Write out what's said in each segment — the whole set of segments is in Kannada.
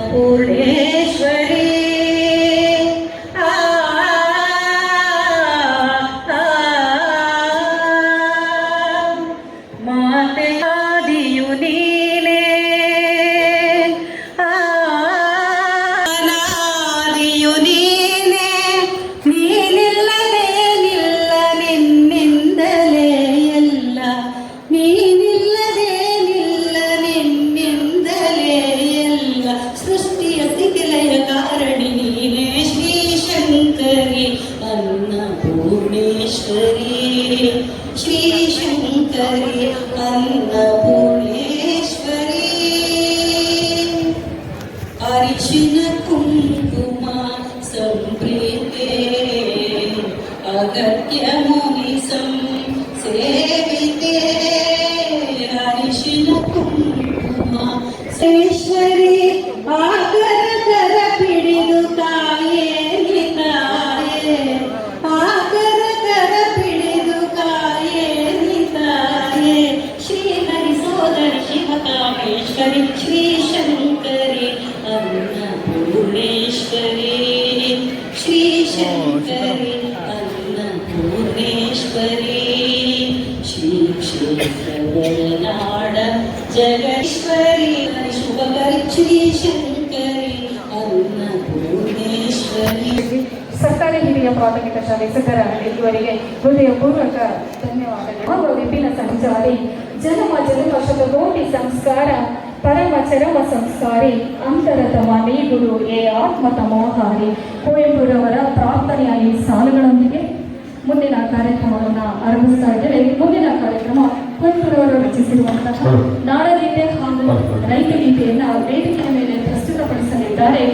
por él. അഗത്യമുനിസം സേവിതേ ഹരിഷിന ഈശ്വരി ആകരതര പിടിതു തായേ നിതായേ ആകരതര പിടിതു തായേ നിതായേ ശ്രീഹരി സോദരി ശിവകാമേശ്വരി ശ്രീ ശങ്കരി അരുണ പൂർണേശ്വരി ശ്രീ ശങ്കരി ಅನ್ನಪೂರ್ಣೇಶ್ವರಿ ಸರ್ಕಾರಿ ಹಿರಿಯ ಪ್ರಾಥಮಿಕ ಶಾಲೆ ಸದರಹಳ್ಳಿ ಇವರಿಗೆ ಹೃದಯಪೂರ್ವಕ ಧನ್ಯವಾದಗಳು. ಹಾಗೂ ವಿಪಿನ ಸಂಚಾರಿ, ಜನಮ ಜನವಶದ ಶತಕೋಟಿ ಸಂಸ್ಕಾರ, ಪರಮ ಚರಮ ಸಂಸ್ಕಾರಿ ಅಂತರತಮ ನೀ ಗುರು ಏ ಆತ್ಮ ತಮೋಹಾರಿ. ಕುವೆಂಪುರವರ ಪ್ರಾರ್ಥನೆಯ ಈ ಸಾಲುಗಳೊಂದಿಗೆ ಮುಂದಿನ ಕಾರ್ಯಕ್ರಮವನ್ನು ಆರಂಭಿಸ್ತಾ ಇದ್ದೇವೆ. ಮುಂದಿನ ಕಾರ್ಯಕ್ರಮ ಕುವೆಂಪುರವರು ರಚಿಸಿರುವಂತಹ ನಾಡಗೀತೆ ಹಾಗೂ ರೈತ ಗೀತೆಯನ್ನ ವೇದಿಕೆಯ ಮೇಲೆ ಪ್ರಸ್ತುತಪಡಿಸಲಿದ್ದಾರೆ.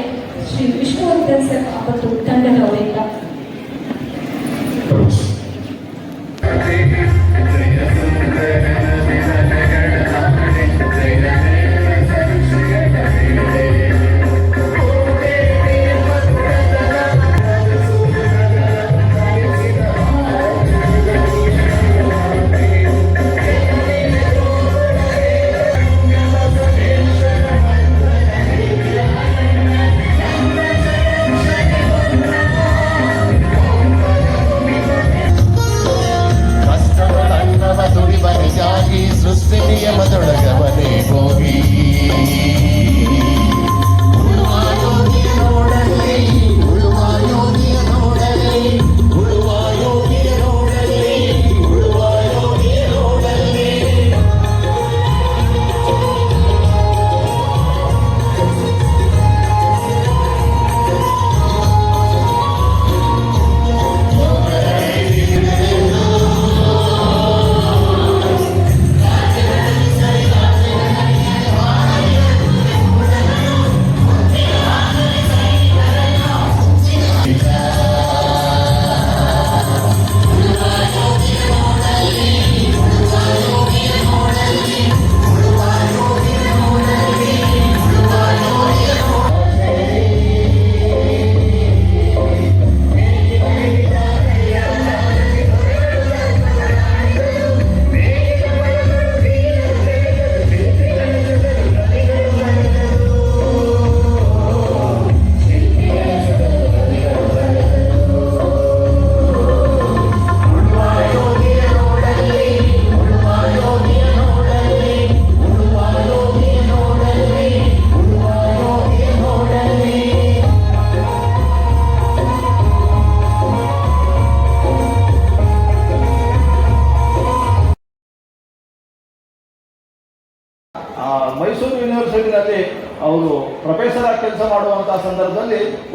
ಶ್ರೀ ವಿಷ್ಣುವರ್ಧನ್ ಸರ್ ಮತ್ತು ತಂಡದವರಿಂದ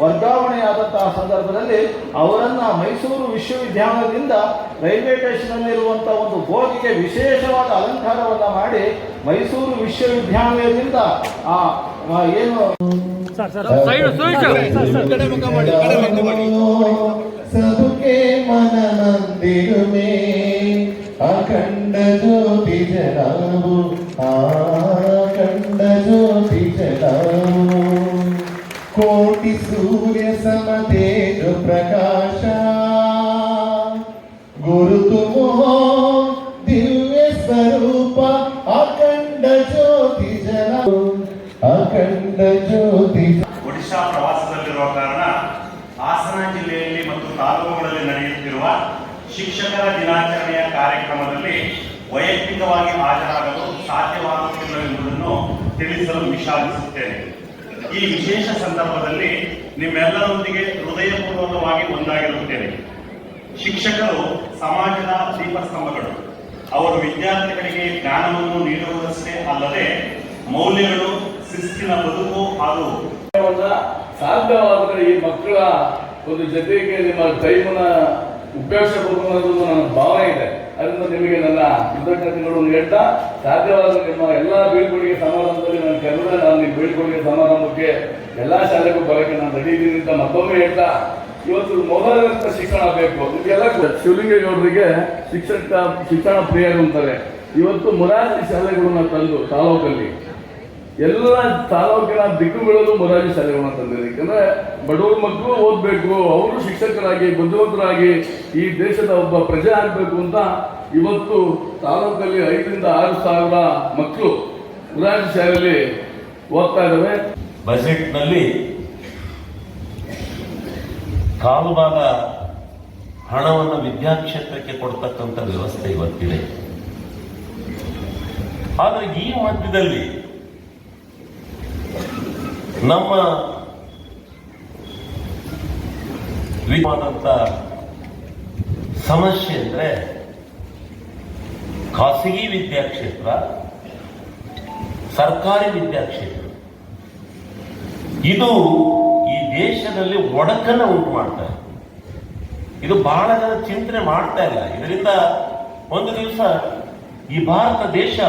ವರ್ಗಾವಣೆಯಾದಂತಹ ಸಂದರ್ಭದಲ್ಲಿ ಅವರನ್ನ ಮೈಸೂರು ವಿಶ್ವವಿದ್ಯಾಲಯದಿಂದ ರೈಲ್ವೆ ಸ್ಟೇಷನ್ನಲ್ಲಿರುವಂಥ ಒಂದು ಬೋಗಿಗೆ ವಿಶೇಷವಾದ ಅಲಂಕಾರವನ್ನ ಮಾಡಿ ಮೈಸೂರು ವಿಶ್ವವಿದ್ಯಾಲಯದಿಂದ ಆ ಏನು? ಸದುಕೆ ಮನ ಅಖಂಡ ಜ್ಯೋತಿ ಜನಾವು ಆ ಜ್ಯೋತಿ ಜನಾವು. కోటి సూర్య సమతేజ ప్రకాశ. ಈ ವಿಶೇಷ ಸಂದರ್ಭದಲ್ಲಿ ನಿಮ್ಮೆಲ್ಲರೊಂದಿಗೆ ಹೃದಯಪೂರ್ವಕವಾಗಿ ಒಂದಾಗಿರುತ್ತೇನೆ. ಶಿಕ್ಷಕರು ಸಮಾಜದ ದೀಪಸ್ತಂಭಗಳು. ಅವರು ವಿದ್ಯಾರ್ಥಿಗಳಿಗೆ ಜ್ಞಾನವನ್ನು ನೀಡುವುದಷ್ಟೇ ಅಲ್ಲದೆ ಮೌಲ್ಯಗಳು, ಶಿಸ್ತಿನ ಬದುಕು ಹಾಗೂ ಸಾಧ್ಯವಾದರೆ ಈ ಮಕ್ಕಳ ಒಂದು ಜೊತೆಗೆ ನಿಮ್ಮ ಟೈಮನ್ನ ಉಪಯೋಗಿಸಬಹುದು ಅನ್ನೋದು ನನ್ನ ಭಾವನೆ ಇದೆ. ಅದರಿಂದ ನಿಮಗೆ ನನ್ನ ಕೃತಜ್ಞತೆಗಳನ್ನು ಹೇಳ್ತಾ ಸಾಧ್ಯವಾದ ನಿಮ್ಮ ಎಲ್ಲ ಬೀಳ್ಕೊಡುಗೆ ಸಮಾರಂಭದಲ್ಲಿ ನನ್ನ ಕೆಲವರ ನಾನು ಈ ಬೀಳ್ಕೊಡುಗೆ ಸಮಾರಂಭಕ್ಕೆ ಎಲ್ಲ ಶಾಲೆಗೂ ಬರೋಕ್ಕೆ ನಾನು ರೆಡಿ ಇದ್ದೀನಿ ಅಂತ ಮತ್ತೊಮ್ಮೆ ಹೇಳ್ತಾ, ಇವತ್ತು ಮೊದಲ ಶಿಕ್ಷಣ ಬೇಕು ಇದೆಲ್ಲ ಶಿವಲಿಂಗೇಗೌಡರಿಗೆ ಶಿಕ್ಷಕ, ಶಿಕ್ಷಣ ಪ್ರಿಯರು ಅಂತಾರೆ. ಇವತ್ತು ಮುರಾರ್ಜಿ ಶಾಲೆಗಳನ್ನ ತಂದು ತಾಲೂಕಲ್ಲಿ, ಎಲ್ಲ ತಾಲೂಕಿನ ದಿಕ್ಕುಗಳಲ್ಲೂ ಮೊರಾರ್ಜಿ ಶಾಲೆಗಳನ್ನ ತಂದಿದೆ ಯಾಕಂದ್ರೆ ಬಡವ್ರ ಮಕ್ಕಳು ಓದಬೇಕು, ಅವರು ಶಿಕ್ಷಕರಾಗಿ, ಬುದ್ಧಿವಂತರಾಗಿ ಈ ದೇಶದ ಒಬ್ಬ ಪ್ರಜೆ ಆಗಬೇಕು ಅಂತ ಇವತ್ತು ತಾಲೂಕಲ್ಲಿ ಐದರಿಂದ ಆರು ಸಾವಿರ ಮಕ್ಕಳು ಮೊರಾರ್ಜಿ ಶಾಲೆಯಲ್ಲಿ ಓದ್ತಾ ಇದ್ದಾವೆ ಬಜೆಟ್ನಲ್ಲಿ ಕಾಲು ಭಾಗ ಹಣವನ್ನು ವಿದ್ಯಾಕ್ಷೇತ್ರಕ್ಕೆ ಕೊಡ್ತಕ್ಕಂಥ ವ್ಯವಸ್ಥೆ ಇವತ್ತಿದೆ. ಆದರೆ ಈ ಮಧ್ಯದಲ್ಲಿ ನಮ್ಮ ಸಮಸ್ಯೆ ಅಂದರೆ ಖಾಸಗಿ ವಿದ್ಯಾಕ್ಷೇತ್ರ ಸರ್ಕಾರಿ ವಿದ್ಯಾಕ್ಷೇತ್ರ ಇದು ಈ ದೇಶದಲ್ಲಿ ಒಡಕನ್ನ ಉಂಟು ಮಾಡ್ತಾ ಇದೆ. ಬಹಳ ಜನ ಚಿಂತನೆ ಮಾಡ್ತಾ ಇಲ್ಲ. ಇದರಿಂದ ಒಂದು ದಿವಸ ಈ ಭಾರತ ದೇಶ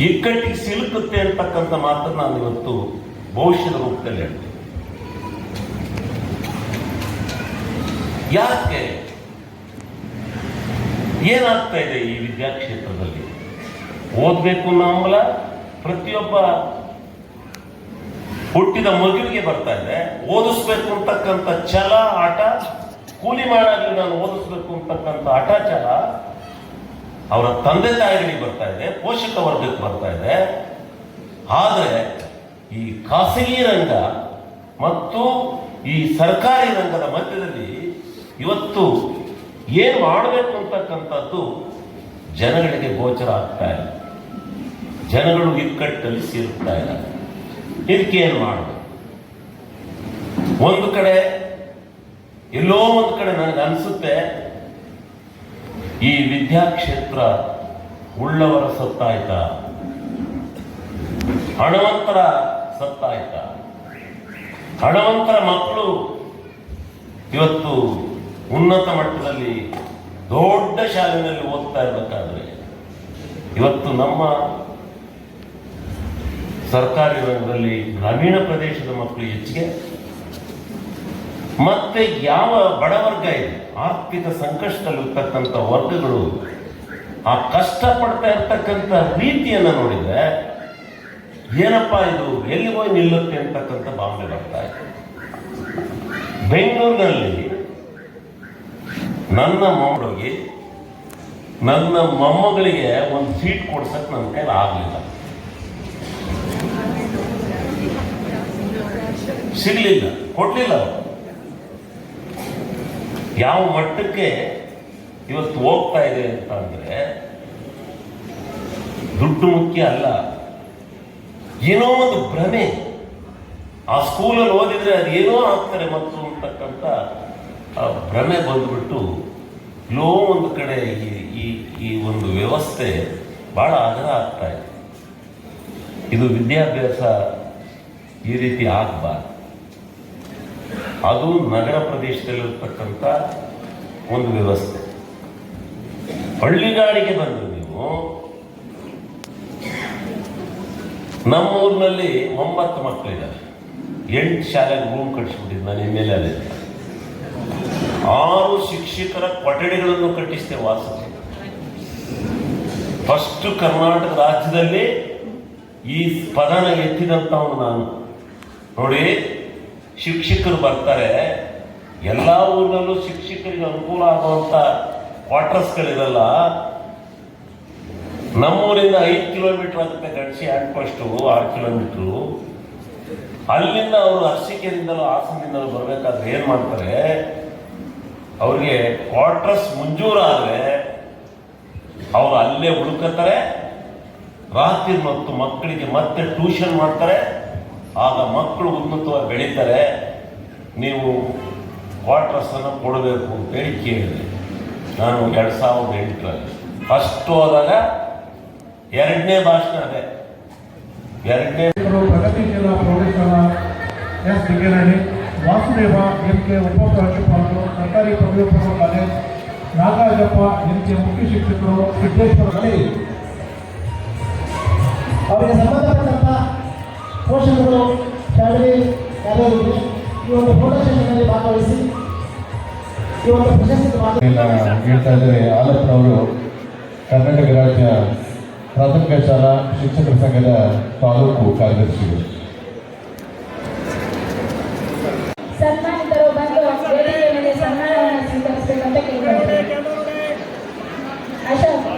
ಇಕ್ಕಟ್ಟಿಗೆ ಸಿಲುಕುತ್ತೆ ಅಂತಕ್ಕಂಥ ಮಾತನ್ನು ನಾನು ಇವತ್ತು ಭವಿಷ್ಯದ ರೂಪದಲ್ಲಿ ಹೇಳ್ತೇನೆ. ಯಾಕೆ? ಏನಾಗ್ತಾ ಇದೆ ಈ ವಿದ್ಯಾಕ್ಷೇತ್ರದಲ್ಲಿ? ಓದಬೇಕು ಅನ್ನೋ ಹಂಬಲ ಪ್ರತಿಯೊಬ್ಬ ಹುಟ್ಟಿದ ಮಗುವಿಗೆ ಬರ್ತಾ ಇದೆ ಓದಿಸ್ಬೇಕು ಅಂತಕ್ಕಂಥ ಛಲ, ಆಟ, ಕೂಲಿ ಮಾಡಾಗಲಿ ನಾನು ಓದಿಸ್ಬೇಕು ಅಂತಕ್ಕಂಥ ಹಠ ಛಲ ಅವರ ತಂದೆ ತಾಯಿಗಳಿಗೆ ಬರ್ತಾ ಇದೆ ಪೋಷಕ ವರ್ಗಕ್ಕೆ ಬರ್ತಾ ಇದೆ ಆದರೆ ಈ ಖಾಸಗಿ ರಂಗ ಮತ್ತು ಈ ಸರ್ಕಾರಿ ರಂಗದ ಮಧ್ಯದಲ್ಲಿ ಇವತ್ತು ಏನು ಮಾಡಬೇಕು ಅಂತಕ್ಕಂಥದ್ದು ಜನಗಳಿಗೆ ಗೋಚರ ಆಗ್ತಾ ಇಲ್ಲ. ಜನಗಳು ಇಕ್ಕಟ್ಟಲ್ಲಿ ಸೇರುತ್ತಾ ಇಲ್ಲ ಇದಕ್ಕೆ ಏನು ಮಾಡಬೇಕು? ಒಂದು ಕಡೆ ಎಲ್ಲೋ ಒಂದು ಕಡೆ ನನಗೆ ಅನಿಸುತ್ತೆ, ಈ ವಿದ್ಯಾಕ್ಷೇತ್ರ ಉಳ್ಳವರ ಸತ್ತಾಯ್ತ, ಹಣವಂತರ ಸತ್ತಾಯ್ತ. ಹಣವಂತರ ಮಕ್ಕಳು ಇವತ್ತು ಉನ್ನತ ಮಟ್ಟದಲ್ಲಿ ದೊಡ್ಡ ಶಾಲೆಯಲ್ಲಿ ಓದ್ತಾ ಇರಬೇಕಾದ್ರೆ ಇವತ್ತು ನಮ್ಮ ಸರ್ಕಾರಿ ರಂಗದಲ್ಲಿ ಗ್ರಾಮೀಣ ಪ್ರದೇಶದ ಮಕ್ಕಳು ಹೆಚ್ಚಿಗೆ, ಮತ್ತೆ ಯಾವ ಬಡವರ್ಗ ಇದೆ, ಆರ್ಥಿಕ ಸಂಕಷ್ಟದಲ್ಲಿರ್ತಕ್ಕಂಥ ವರ್ಗಗಳು ಆ ಕಷ್ಟಪಡ್ತಾ ಇರ್ತಕ್ಕಂಥ ರೀತಿಯನ್ನು ನೋಡಿದ್ರೆ ಏನಪ್ಪ ಇದು, ಎಲ್ಲಿ ಹೋಗಿ ನಿಲ್ಲುತ್ತೆ ಅಂತಕ್ಕಂಥ ಭಾವನೆ ಬರ್ತಾ ಇದೆ. ಬೆಂಗಳೂರಿನಲ್ಲಿ ನನ್ನ ಮೊಮ್ಮಗಳಿಗೆ ನನ್ನ ಮೊಮ್ಮಗಳಿಗೆ ಒಂದು ಸೀಟ್ ಕೊಡ್ಸಕ್ಕೆ ನನ್ನ ಕೈಲಿ ಆಗಲಿಲ್ಲ. ಸಿಗಲಿಲ್ಲ, ಕೊಡಲಿಲ್ಲ ಯಾವ ಮಟ್ಟಕ್ಕೆ ಇವತ್ತು ಹೋಗ್ತಾ ಇದೆ ಅಂತ ಅಂದರೆ, ದುಡ್ಡು ಮುಖ್ಯ ಅಲ್ಲ. ಏನೋ ಒಂದು ಭ್ರಮೆ. ಆ ಸ್ಕೂಲಲ್ಲಿ ಓದಿದರೆ ಅದು ಏನೋ ಆಗ್ತಾರೆ ಮತ್ತು ಅಂತಕ್ಕಂಥ ಭ್ರಮೆ ಬಂದುಬಿಟ್ಟು ಎಲ್ಲೋ ಒಂದು ಕಡೆ ಈ ಈ ಈ ಒಂದು ವ್ಯವಸ್ಥೆ ಭಾಳ ಆಗ್ರಹ ಆಗ್ತಾ ಇದೆ. ಇದು ವಿದ್ಯಾಭ್ಯಾಸ ಈ ರೀತಿ ಆಗಬಾರ್ದು. ಅದು ನಗರ ಪ್ರದೇಶದಲ್ಲಿರ್ತಕ್ಕಂಥ ಒಂದು ವ್ಯವಸ್ಥೆ. ಹಳ್ಳಿಗಾಡಿಗೆ ಬಂದು ನೀವು ನಮ್ಮ ಊರಿನಲ್ಲಿ ಒಂಬತ್ತು ಮಕ್ಕಳಿದ್ದಾರೆ ಎಂಟು ಶಾಲೆಗೆ ರೂಮ್ ಕಟ್ಸ್ಬಿಟ್ಟಿದ್ದು ನಾನು ಎಂ ಎಲ್ ಎ ಆರು ಶಿಕ್ಷಕರ ಕೊಠಡಿಗಳನ್ನು ಕಟ್ಟಿಸಿದೆ ವಾಸಕ್ಕೆ ಫಸ್ಟ್ ಕರ್ನಾಟಕ ರಾಜ್ಯದಲ್ಲಿ ಈ ಪದನ ಎತ್ತಿದಂಥವನು ನಾನು. ನೋಡಿ, ಶಿಕ್ಷಕರು ಬರ್ತಾರೆ. ಎಲ್ಲ ಊರಿನಲ್ಲೂ ಶಿಕ್ಷಕರಿಗೆ ಅನುಕೂಲ ಆಗುವಂಥ ಕ್ವಾರ್ಟರ್ಸ್ಗಳಿರಲ್ಲ ನಮ್ಮೂರಿಂದ ಐದು ಕಿಲೋಮೀಟರ್ ಆಗುತ್ತೆ ಗಡಿಸಿ ಹ್ಯಾಂಡ್ ಪೋಸ್ಟು ಆರು ಕಿಲೋಮೀಟ್ರು. ಅಲ್ಲಿಂದ ಅವರು ಅರ್ಸಿಕೆಯಿಂದಲೂ ಹಾಸನದಿಂದಲೂ ಬರಬೇಕಾದ್ರೆ ಏನು ಮಾಡ್ತಾರೆ? ಅವ್ರಿಗೆ ಕ್ವಾರ್ಟರ್ಸ್ ಮಂಜೂರಾದರೆ ಅವರು ಅಲ್ಲೇ ಉಳ್ಕೋತಾರೆ ರಾತ್ರಿ ಮತ್ತು ಮಕ್ಕಳಿಗೆ ಮತ್ತೆ ಟ್ಯೂಷನ್ ಮಾಡ್ತಾರೆ, ಆಗ ಮಕ್ಕಳು ಉನ್ನತವಾಗಿ ಬೆಳೀತಾರೆ, ನೀವು ಕ್ವಾರ್ಟರ್ಸನ್ನು ಕೊಡಬೇಕು ಅಂತೇಳಿ ಕೇಳಿದೆ. ನಾನು ಎರಡು ಸಾವಿರದ ಎಂಟರಲ್ಲಿ. ಫಸ್ಟ್ ಹೋದಾಗ ಎರಡನೇ ಭಾಷಣ ಅದೇ. ಎರಡನೇ ಪ್ರಗತಿಶೀಲ ಪ್ರೌಢಶಾಲಾ S Bigenahalli Vasudeva, M K ಉಪಪ್ರಾಂಶುಪಾಲರು ಸರ್ಕಾರಿ ಪದವಿ ಪೂರ್ವ ಕಾಲೇಜ್ ನಾಗರಾಜಪ್ಪ ಎಂ ಕೆ ಮುಖ್ಯ ಶಿಕ್ಷಕರು ಸಿದ್ದೇಶ್ವರದಲ್ಲಿ ಅವರಿಗೆ ಸಂಬಂಧಪಟ್ಟಂತಹ ಪೋಷಕರು ಶಾಲೆ ಕಾರ್ಯದರ್ಶಿ ಈ ಒಂದು ಫೋಟೋ ಸೆಷನ್ನಲ್ಲಿ ಭಾಗವಹಿಸಿ, ಈ ಒಂದು ಪ್ರಶಸ್ತಿ ಹೇಳ್ತಾ ಇದ್ದಾರೆ. ಆಲಪ್ಪನವರು ಕರ್ನಾಟಕ ರಾಜ್ಯ ಪ್ರಾಥಮಿಕ ಶಾಲಾ ಶಿಕ್ಷಕರ ಸಂಘದ ತಾಲೂಕು ಕಾರ್ಯದರ್ಶಿಗಳು. ಸನ್ಮಾನಿತರು ಬಂದು ವೇದಿಕೆ ಮೇಲೆ ಸನ್ಮಾನವನ್ನು ಸ್ವೀಕರಿಸಬೇಕಂತ ಕೇಳ್ಕೊಳ್ತೀನಿ. ಅಶೋಕ್.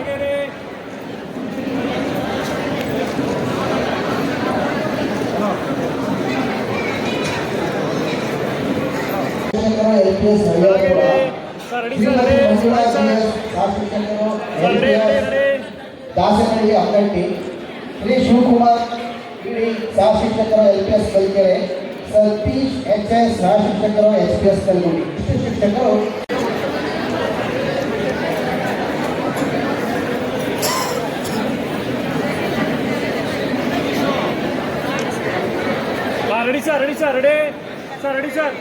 ದಾಸನಹಳ್ಳಿ ಅಕ್ಕಟ್ಟಿ ಶ್ರೀ ಶಿವಕುಮಾರ್ ಇಡೀ ಸಹ L P S Kalikere Satish H S ಸಹ ಶಿಕ್ಷಕರು ಎಚ್ ಪಿ ಎಸ್ ಕಲ್ಗುಡಿ ಇಷ್ಟು ಶಿಕ್ಷಕರು ready sir ready sir ready sir ready sir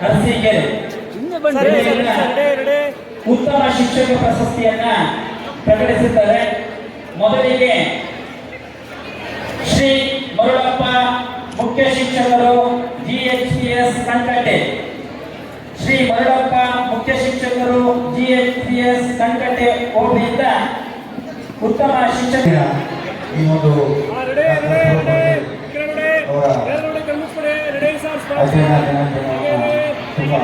Arasikere ಉತ್ತಮ ಶಿಕ್ಷಕ ಪ್ರಶಸ್ತಿಯನ್ನ ಪ್ರಕಟಿಸಿದ್ದಾರೆ ಮೊದಲಿಗೆ ಶ್ರೀ ಮರುಳಪ್ಪ ಮುಖ್ಯ ಶಿಕ್ಷಕರು ಜಿಎಚ್ಪಿಎಸ್ ಸಂಕಟೆ ಶ್ರೀ ಮರುಳಪ್ಪ ಮುಖ್ಯ ಶಿಕ್ಷಕರು ಜಿಎಚ್ಪಿಎಸ್ ಸಂಕಟೆ ಹೋಬಳಿಯಿಂದ ಉತ್ತಮ ಶಿಕ್ಷಕ ಈ ಒಂದು ಅವರ ತುಂಬ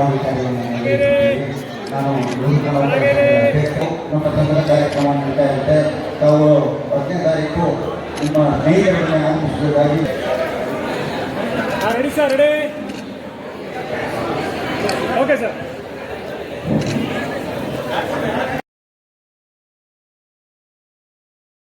ನಿರ್ವಹಿಸಿದ್ದೀರಿ. ನಾನು ನಮ್ಮ ತಂಡದ ಕಾರ್ಯಕ್ರಮ ನಡೀತಾ ಇರುತ್ತೆ ತಾವು ಹತ್ತನೇ ತಾರೀಕು ನಿಮ್ಮ ಓಕೆ ಸರ್